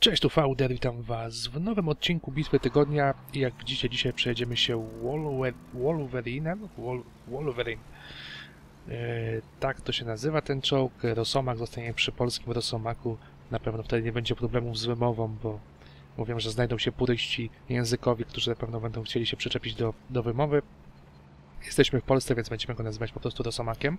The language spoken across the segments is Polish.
Cześć, tu Fauder, witam Was w nowym odcinku Bitwy Tygodnia jak widzicie dzisiaj przejedziemy się Wolver- Wolverinem, Wol- Wolverine. E, tak to się nazywa ten czołg, Rosomak zostanie przy polskim Rosomaku, na pewno wtedy nie będzie problemów z wymową, bo mówią, że znajdą się puryści językowi, którzy na pewno będą chcieli się przyczepić do, do wymowy. Jesteśmy w Polsce, więc będziemy go nazywać po prostu Rosomakiem.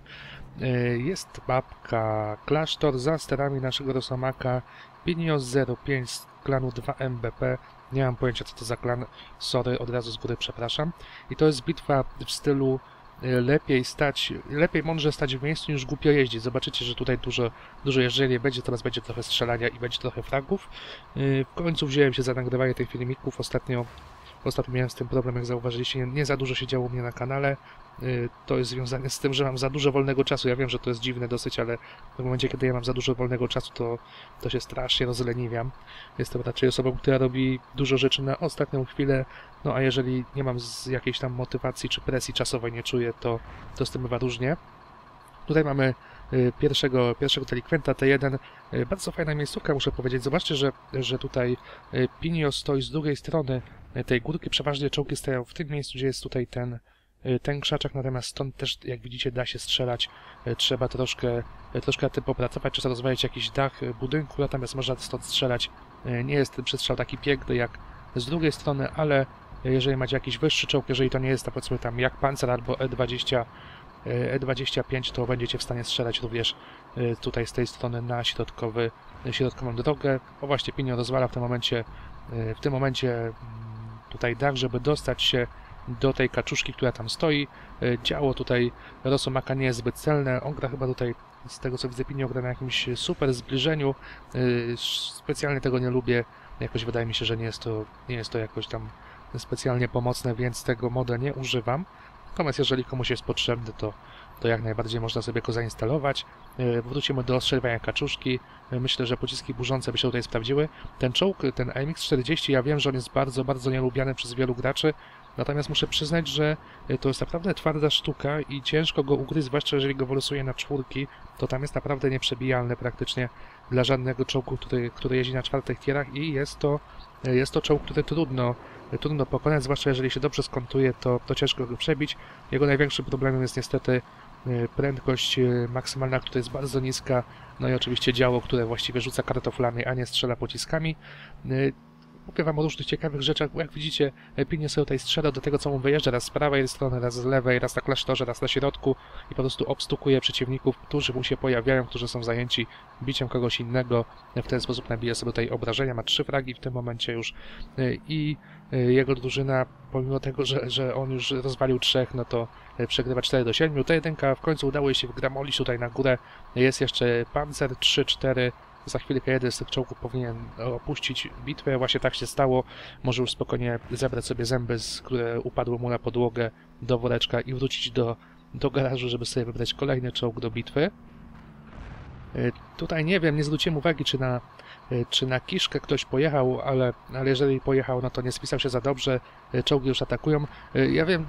E, Jest mapka klasztor za sterami naszego Rosomaka Pinios 05 z klanu 2MBP. Nie mam pojęcia co to za klan. Sorry, od razu z góry przepraszam. I to jest bitwa w stylu e, lepiej stać, lepiej mądrze stać w miejscu niż głupio jeździć. Zobaczycie, że tutaj dużo, dużo jeżdżenia będzie, teraz będzie trochę strzelania i będzie trochę fragów. E, W końcu wziąłem się za nagrywanie tych filmików. Ostatnio, ostatnio miałem z tym problem, jak zauważyliście, nie, nie za dużo się działo u mnie na kanale. Y, to jest związane z tym, że mam za dużo wolnego czasu. Ja wiem, że to jest dziwne dosyć, ale w momencie, kiedy ja mam za dużo wolnego czasu, to, to się strasznie rozleniwiam. Jestem raczej osobą, która robi dużo rzeczy na ostatnią chwilę, no a jeżeli nie mam z jakiejś tam motywacji czy presji czasowej nie czuję, to, to z tym bywa różnie. Tutaj mamy pierwszego, pierwszego delikwenta T1. Y, Bardzo fajna miejscówka, muszę powiedzieć. Zobaczcie, że, że tutaj y, Pinio stoi z drugiej strony y, tej górki. Przeważnie czołgi stoją w tym miejscu, gdzie jest tutaj ten, y, ten krzaczek, natomiast stąd też, jak widzicie, da się strzelać. Y, Trzeba troszkę, y, troszkę tym popracować, czy rozwalić jakiś dach y, budynku, natomiast można stąd strzelać. Y, Nie jest ten przestrzał taki piękny jak z drugiej strony, ale jeżeli macie jakiś wyższy czołg, jeżeli to nie jest, to powiedzmy tam jak Panzer albo E20, y, E25, to będziecie w stanie strzelać również y, tutaj z tej strony na środkowy, środkową drogę. O właśnie, Pinio rozwala w tym momencie, y, w tym momencie mm, tutaj dach, żeby dostać się do tej kaczuszki, która tam stoi. Działo tutaj Rosomaka nie jest zbyt celne. On gra chyba tutaj, z tego co widzę, Pinio gra na jakimś super zbliżeniu. Specjalnie tego nie lubię. Jakoś wydaje mi się, że nie jest to, nie jest to jakoś tam specjalnie pomocne, więc tego moda nie używam. Natomiast jeżeli komuś jest potrzebny, to, to jak najbardziej można sobie go zainstalować. Y, Wrócimy do ostrzeliwania kaczuszki. Y, Myślę, że pociski burzące by się tutaj sprawdziły. Ten czołg, ten AMX-40, ja wiem, że on jest bardzo, bardzo nielubiany przez wielu graczy. Natomiast muszę przyznać, że to jest naprawdę twarda sztuka i ciężko go ugryźć, zwłaszcza jeżeli go wylosuje na czwórki, to tam jest naprawdę nieprzebijalny praktycznie dla żadnego czołgu, który, który jeździ na czwartych tierach i jest to, jest to czołg, który trudno, trudno pokonać, zwłaszcza jeżeli się dobrze skontuje, to, to ciężko go przebić. Jego największym problemem jest niestety y, prędkość y, maksymalna, która jest bardzo niska, no i oczywiście działo, które właściwie rzuca kartoflami, a nie strzela pociskami. Mówię wam o różnych ciekawych rzeczach, bo jak widzicie, Pinie sobie tutaj strzela do tego, co mu wyjeżdża, raz z prawej strony, raz z lewej, raz na klasztorze, raz na środku i po prostu obstukuje przeciwników, którzy mu się pojawiają, którzy są zajęci biciem kogoś innego. W ten sposób nabija sobie tutaj obrażenia, ma trzy fragi w tym momencie już i y, jego drużyna, pomimo tego, że, że on już rozwalił trzech, no to y, przegrywa 4 do 7. Ta jedynka w końcu udało jej się wgramolić tutaj na górę. Jest jeszcze Panzer 3-4, za chwilkę jeden z tych czołgów powinien opuścić bitwę. Właśnie tak się stało. Może już spokojnie zebrać sobie zęby, z, które upadły mu na podłogę do woreczka i wrócić do, do garażu, żeby sobie wybrać kolejny czołg do bitwy. Y, Tutaj nie wiem, nie zwróciłem uwagi, czy na, y, czy na kiszkę ktoś pojechał, ale, ale jeżeli pojechał, no to nie spisał się za dobrze. Y, Czołgi już atakują. Ja wiem,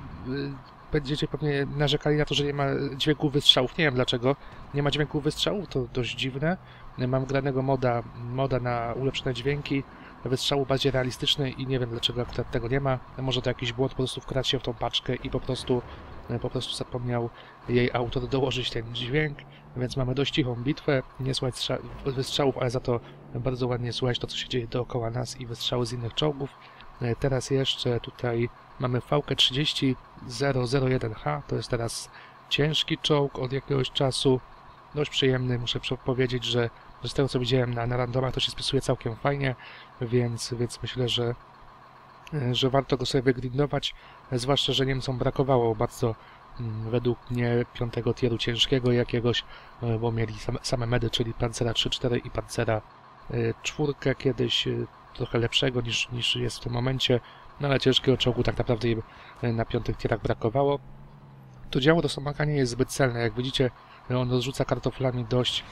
będziecie pewnie narzekali na to, że nie ma dźwięku wystrzałów. Nie wiem dlaczego. Nie ma dźwięku wystrzału, to dość dziwne. Mam granego moda, moda na ulepszone dźwięki, wystrzału bardziej realistyczny i nie wiem dlaczego akurat tego nie ma. Może to jakiś błąd, po prostu wkradł się w tą paczkę i po prostu, po prostu zapomniał jej autor dołożyć ten dźwięk, więc mamy dość cichą bitwę, nie słychać strza- wystrzałów, ale za to bardzo ładnie słychać to, co się dzieje dookoła nas i wystrzały z innych czołgów. E, Teraz jeszcze tutaj mamy VK 30001H, to jest teraz ciężki czołg od jakiegoś czasu, dość przyjemny, muszę powiedzieć, że z tego co widziałem na, na randomach to się spisuje całkiem fajnie, więc, więc myślę, że, e, że warto go sobie wygrindować, e, zwłaszcza, że Niemcom brakowało bardzo mm, według mnie piątego tieru ciężkiego jakiegoś, e, bo mieli same, same medy, czyli Pancera 3-4 i Pancera e, czwórkę kiedyś, e, trochę lepszego niż, niż jest w tym momencie, no ale ciężkiego czołgu tak naprawdę im e, na piątych tierach brakowało. To działo do Somaka nie jest zbyt celne, jak widzicie on rozrzuca kartoflami dość, e,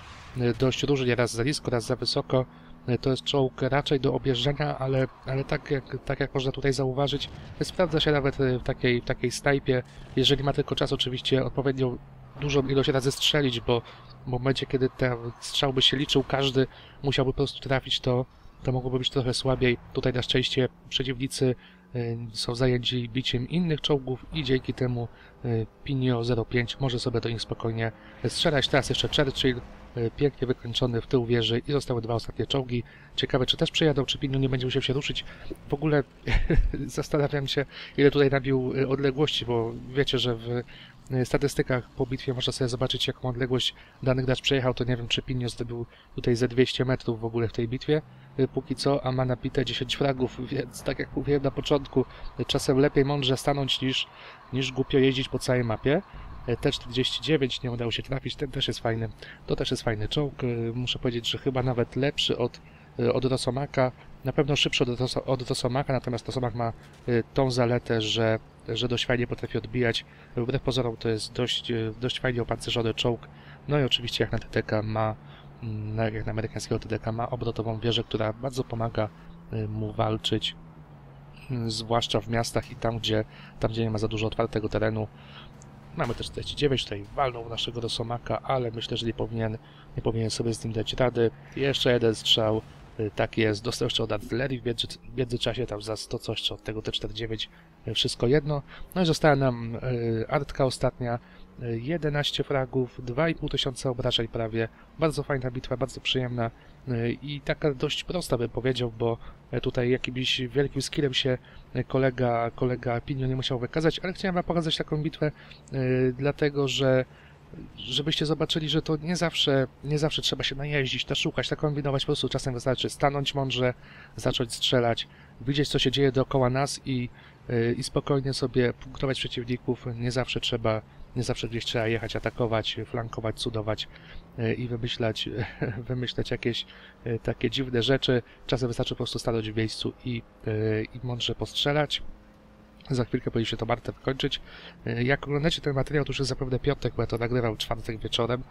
dość różnie, raz za nisko, raz za wysoko. E, To jest czołg raczej do objeżdżania, ale, ale tak, jak, tak jak można tutaj zauważyć, sprawdza się nawet e, w takiej, w takiej snajpie, jeżeli ma tylko czas oczywiście odpowiednio dużą ilość razy strzelić, bo w momencie, kiedy ten strzał by się liczył, każdy musiałby po prostu trafić, to, to mogłoby być trochę słabiej. Tutaj na szczęście przeciwnicy są zajęci biciem innych czołgów i dzięki temu Pinio 05 może sobie do nich spokojnie strzelać. Teraz jeszcze Churchill, pięknie wykończony w tył wieży i zostały dwa ostatnie czołgi. Ciekawe, czy też przyjadą, czy Pinio nie będzie musiał się ruszyć. W ogóle zastanawiam się, ile tutaj nabił y, odległości, bo wiecie, że w y, statystykach po bitwie można sobie zobaczyć, jaką odległość dany gracz przejechał, to nie wiem, czy Pinio zdobył tutaj ze 200 metrów w ogóle w tej bitwie, póki co, a ma nabite 10 fragów, więc tak jak mówiłem na początku, czasem lepiej mądrze stanąć niż, niż głupio jeździć po całej mapie. Y, T-49 nie udało się trafić, ten też jest fajny, to też jest fajny czołg, y, muszę powiedzieć, że chyba nawet lepszy od, y, od Rosomaka, na pewno szybszy od, od Rosomaka, natomiast Rosomak ma tą zaletę, że, że dość fajnie potrafi odbijać. Wbrew pozorom to jest dość, dość fajnie opancerzony czołg. No i oczywiście jak na TDK ma, mm, jak na amerykańskiego TDK ma obrotową wieżę, która bardzo pomaga mu walczyć, y, zwłaszcza w miastach i tam, gdzie, tam, gdzie nie ma za dużo otwartego terenu. Mamy też 49, tutaj walnął naszego Rosomaka, ale myślę, że nie powinien, nie powinien sobie z nim dać rady. Jeszcze jeden strzał, tak jest, dostał jeszcze od artylerii w, między, w międzyczasie, tam za 100 coś, czy od tego T49, y, wszystko jedno. No i została nam y, artka ostatnia, 11 fragów, 2,5 tysiąca obrażeń prawie, bardzo fajna bitwa, bardzo przyjemna. Y, i taka dość prosta bym powiedział, bo y, tutaj jakimś wielkim skillem się y, kolega, kolega Pinio nie musiał wykazać, ale chciałem wam pokazać taką bitwę, y, dlatego że żebyście zobaczyli, że to nie zawsze, nie zawsze trzeba się najeździć, naszukać, tak kombinować, po prostu czasem wystarczy stanąć mądrze, zacząć strzelać, widzieć co się dzieje dookoła nas i, i spokojnie sobie punktować przeciwników, nie zawsze trzeba, nie zawsze gdzieś trzeba jechać, atakować, flankować, cudować y, i wymyślać, wymyślać jakieś y, takie dziwne rzeczy, czasem wystarczy po prostu stanąć w miejscu i, y, i mądrze postrzelać. Za chwilkę powinniśmy to Martę wykończyć. Jak oglądacie ten materiał, to już jest zapewne piątek, bo ja to nagrywam czwartek wieczorem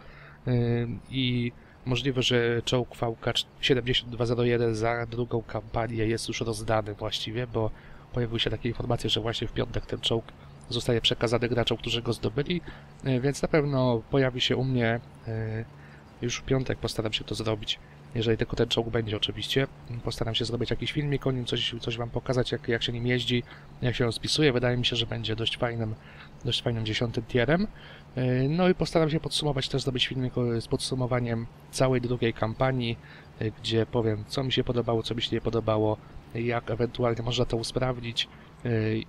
i możliwe, że czołg VK 7201 za drugą kampanię jest już rozdany właściwie, bo pojawiły się takie informacje, że właśnie w piątek ten czołg zostaje przekazany graczom, którzy go zdobyli, y, więc na pewno pojawi się u mnie y, już w piątek, postaram się to zrobić. Jeżeli tylko ten czołg będzie oczywiście, postaram się zrobić jakiś filmik o nim, coś, coś wam pokazać, jak, jak się nim jeździ, jak się rozpisuje. Wydaje mi się, że będzie dość fajnym, dość fajnym dziesiątym tierem. Yy, No i postaram się podsumować, też zrobić filmik z podsumowaniem całej drugiej kampanii, gdzie powiem, co mi się podobało, co mi się nie podobało, jak ewentualnie można to usprawnić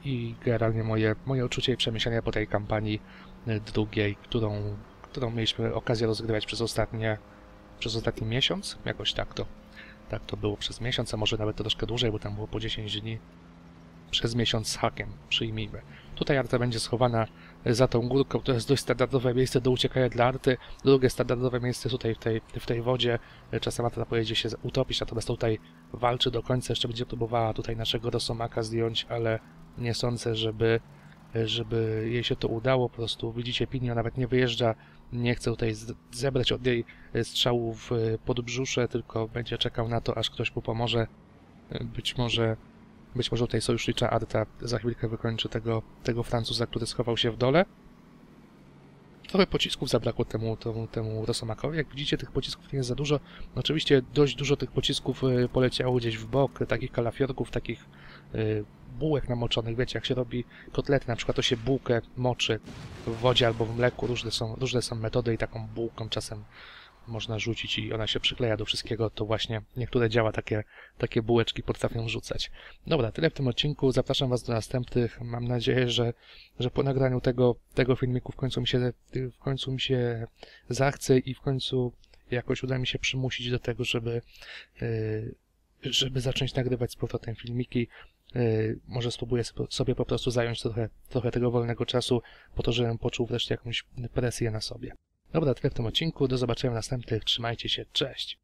i generalnie moje, moje uczucie i przemyślenia po tej kampanii yy, drugiej, którą, którą mieliśmy okazję rozgrywać przez ostatnie przez ostatni miesiąc, jakoś tak to, tak to było przez miesiąc, a może nawet troszkę dłużej, bo tam było po 10 dni. Przez miesiąc z hakiem, przyjmijmy. Tutaj Arta będzie schowana za tą górką, to jest dość standardowe miejsce do uciekania dla Arty. Drugie standardowe miejsce tutaj w tej, w tej wodzie. Czasem Arta pojedzie się utopić, natomiast tutaj walczy do końca, jeszcze będzie próbowała tutaj naszego Rosomaka zdjąć, ale nie sądzę, żeby żeby jej się to udało, po prostu widzicie, Pinio nawet nie wyjeżdża, nie chce tutaj zebrać od niej strzałów w podbrzusze, tylko będzie czekał na to, aż ktoś mu pomoże. Być może, być może tutaj sojusznicza Arta za chwilkę wykończy tego, tego Francuza, który schował się w dole. Trochę pocisków zabrakło temu, temu, temu Rosomakowi. Jak widzicie, tych pocisków nie jest za dużo. Oczywiście dość dużo tych pocisków y, poleciało gdzieś w bok, takich kalafiorków, takich y, bułek namoczonych. Wiecie, jak się robi kotlety, na przykład to się bułkę moczy w wodzie albo w mleku. Różne są, różne są metody i taką bułką czasem można rzucić i ona się przykleja do wszystkiego, to właśnie niektóre działa takie, takie bułeczki potrafią rzucać. Dobra, tyle w tym odcinku. Zapraszam Was do następnych. Mam nadzieję, że, że po nagraniu tego, tego filmiku w końcu mi się, w końcu mi się zachce i w końcu jakoś uda mi się przymusić do tego, żeby, yy, żeby zacząć nagrywać z powrotem filmiki. Yy, może spróbuję sp- sobie po prostu zająć trochę, trochę tego wolnego czasu, po to, żebym poczuł wreszcie jakąś presję na sobie. Dobra, tyle w tym odcinku. Do zobaczenia w następnych. Trzymajcie się. Cześć.